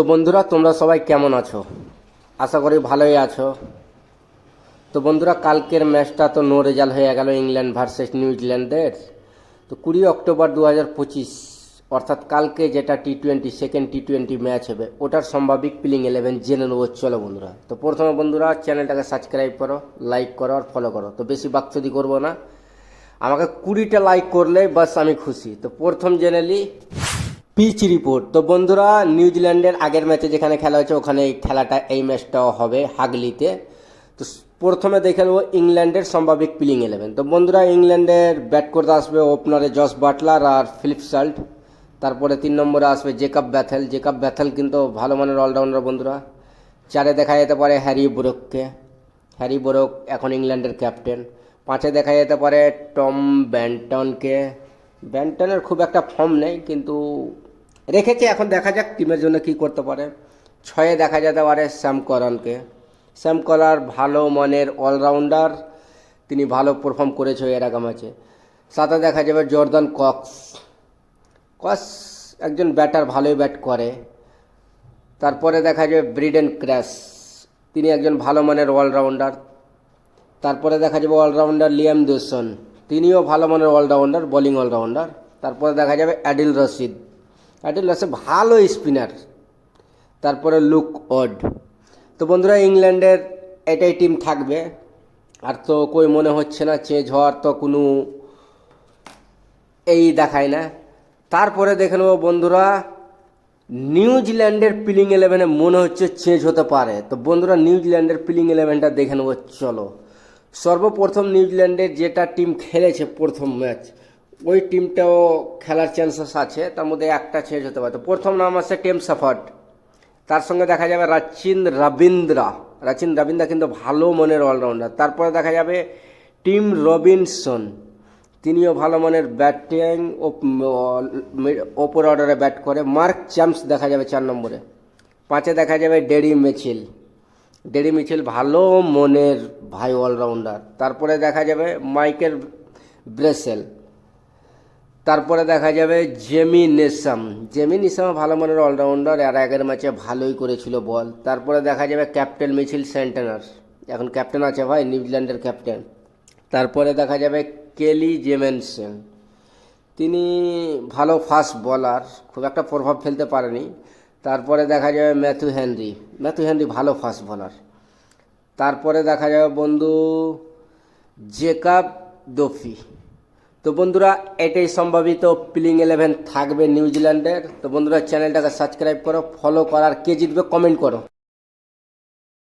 তো বন্ধুরা, তোমরা সবাই কেমন আছো? আশা করি ভালোই আছো। তো বন্ধুরা, কালকের ম্যাচটা তো নো রেজাল্ট হয়ে গেল ইংল্যান্ড ভার্সেস নিউজিল্যান্ডের তো কুড়ি অক্টোবর দু হাজার পঁচিশ, অর্থাৎ কালকে যেটা T twenty second T twenty match হবে, ওটার সম্ভাবিক প্লিং ইলেভেন জেনে নেব। চলো বন্ধুরা। তো প্রথমে বন্ধুরা চ্যানেলটাকে সাবস্ক্রাইব করো লাইক করো আর ফলো করো। তো বেশি বাকচুদি করব না। আমাকে কুড়িটা লাইক করলে বাস আমি খুশি। তো প্রথম জেনে নিই পিচ রিপোর্ট। তো বন্ধুরা, নিউজিল্যান্ডের আগের ম্যাচে যেখানে খেলা হয়েছে, ওখানে এই খেলাটা, এই ম্যাচটাও হবে হাগলিতে। তো প্রথমে দেখে নেব ইংল্যান্ডের সম্ভাবিক প্লিং ইলেভেন। তো বন্ধুরা, ইংল্যান্ডের ব্যাট করতে আসবে ওপনারে জস বাটলার আর ফিলিপ সাল্ট। তারপরে তিন নম্বরে আসবে জেকাব ব্যাথেল। জেকাব ব্যাথেল কিন্তু ভালো মানের অলরাউন্ডার বন্ধুরা। চারে দেখা যেতে পারে হ্যারি বোরককে। হ্যারি বোরক এখন ইংল্যান্ডের ক্যাপ্টেন। পাঁচে দেখা যেতে পারে টম ব্যান্টনকে। ব্যান্টনের খুব একটা ফর্ম নেই, কিন্তু রেখেছে, এখন দেখা যাক টিমের জন্য কি করতে পারে। ছয়ে দেখা যেতে পারে শ্যাম করনকে। শ্যাম করার ভালো মানের অলরাউন্ডার, তিনি ভালো পারফর্ম করেছে এর আগে ম্যাচে সাথে দেখা যাবে জর্দান কক্স। কক্স একজন ব্যাটার ভালোই ব্যাট করে। তারপরে দেখা যাবে ব্রিডেন ক্র্যাশ। তিনি একজন ভালো মানের অলরাউন্ডার। তারপরে দেখা যাবে অলরাউন্ডার লিয়াম দোসন। তিনিও ভালো মানের অলরাউন্ডার বোলিং অলরাউন্ডার। তারপরে দেখা যাবে অ্যাডিল রশিদ। অ্যাডিল রশিদ ভালো স্পিনার তারপরে লুক অড তো বন্ধুরা, ইংল্যান্ডের এটাই টিম থাকবে। আর তো কই মনে হচ্ছে না চেঞ্জ হওয়ার তো কোনো এই দেখায় না। তারপরে দেখে নেব বন্ধুরা নিউজিল্যান্ডের প্লিং ইলেভেনে মনে হচ্ছে চেঞ্জ হতে পারে। তো বন্ধুরা নিউজিল্যান্ডের প্লিং ইলেভেনটা দেখে নেব, চলো। সর্বপ্রথম নিউজিল্যান্ডের যেটা টিম খেলেছে প্রথম ম্যাচ ওই টিমটাও খেলার চান্সেস আছে, তার মধ্যে একটা চেঞ্জ হতে পারে। তো প্রথম নাম আছে টেম সাফার্ট তার সঙ্গে দেখা যাবে রাচিন রবীন্দ্রা। রাচিন রবীন্দ্রা কিন্তু ভালো মনের অলরাউন্ডার তারপরে দেখা যাবে টিম রবিনসন। তিনিও ভালো মানের ব্যাটিং ওপর অর্ডারে ব্যাট করে। মার্ক চ্যাম্পস দেখা যাবে চার নম্বরে। পাঁচে দেখা যাবে ডেরি মিছিল ডেরি মিছিল ভালো মনের ভাই অলরাউন্ডার তারপরে দেখা যাবে মাইকেল ব্রেসেল। তারপরে দেখা যাবে জেমি নেসাম। জেমি নেসাম ভালো মানের অলরাউন্ডার, আর আগের ম্যাচে ভালোই করেছিল বল। তারপরে দেখা যাবে ক্যাপ্টেন মিছিল সেন্টেনার এখন ক্যাপ্টেন আছে ভাই, নিউজিল্যান্ডের ক্যাপ্টেন। তারপরে দেখা যাবে কেলি জেমেনসেন। তিনি ভালো ফাস্ট বলার, খুব একটা প্রভাব ফেলতে পারেনি। তারপরে দেখা যাবে ম্যাথু হেনরি। ম্যাথু হেনরি ভালো ফাস্ট বলার। তারপরে দেখা যাবে বন্ধু জেকাব দফি। তো বন্ধুরা, এটাই সম্ভাবিত প্লিং ইলেভেন থাকবে নিউজিল্যান্ডের তো বন্ধুরা, চ্যানেলটাকে সাবস্ক্রাইব করো ফলো করার কে জিতবে কমেন্ট করো।